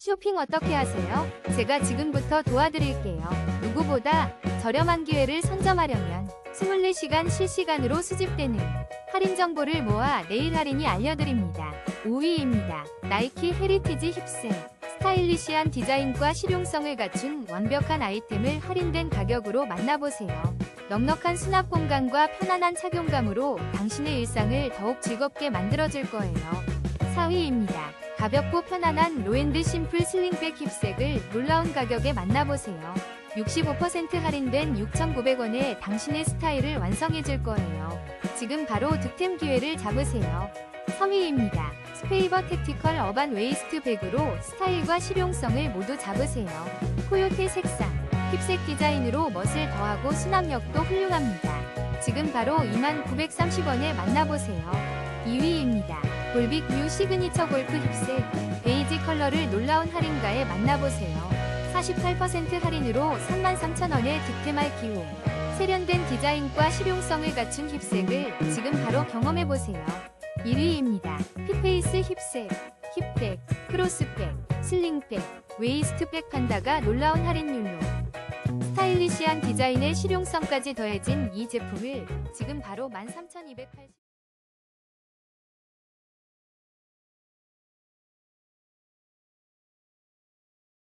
쇼핑 어떻게 하세요? 제가 지금부터 도와드릴게요. 누구보다 저렴한 기회를 선점하려면 24시간 실시간으로 수집되는 할인 정보를 모아 내일 할인이 알려드립니다. 5위입니다. 나이키 헤리티지 힙색. 스타일리시한 디자인과 실용성을 갖춘 완벽한 아이템을 할인된 가격으로 만나보세요. 넉넉한 수납 공간과 편안한 착용감으로 당신의 일상을 더욱 즐겁게 만들어줄 거예요. 4위입니다. 가볍고 편안한 로엔드 심플 슬링백 힙색을 놀라운 가격에 만나보세요. 65% 할인된 6,900원에 당신의 스타일을 완성해줄 거예요. 지금 바로 득템 기회를 잡으세요. 3위입니다. 스페이버 택티컬 어반 웨이스트 백으로 스타일과 실용성을 모두 잡으세요. 코요테 색상, 힙색 디자인으로 멋을 더하고 수납력도 훌륭합니다. 지금 바로 2930원에 만나보세요. 2위입니다. 뮤 시그니처 골프 힙색 베이지 컬러를 놀라운 할인가에 만나보세요. 48% 할인으로 33,000원에 득템할 기회. 세련된 디자인과 실용성을 갖춘 힙색을 지금 바로 경험해보세요. 1위입니다. 핏페이스 힙색, 힙백, 크로스백, 슬링백, 웨이스트백 판다가 놀라운 할인율로 스타일리시한 디자인의 실용성까지 더해진 이 제품을 지금 바로 13,280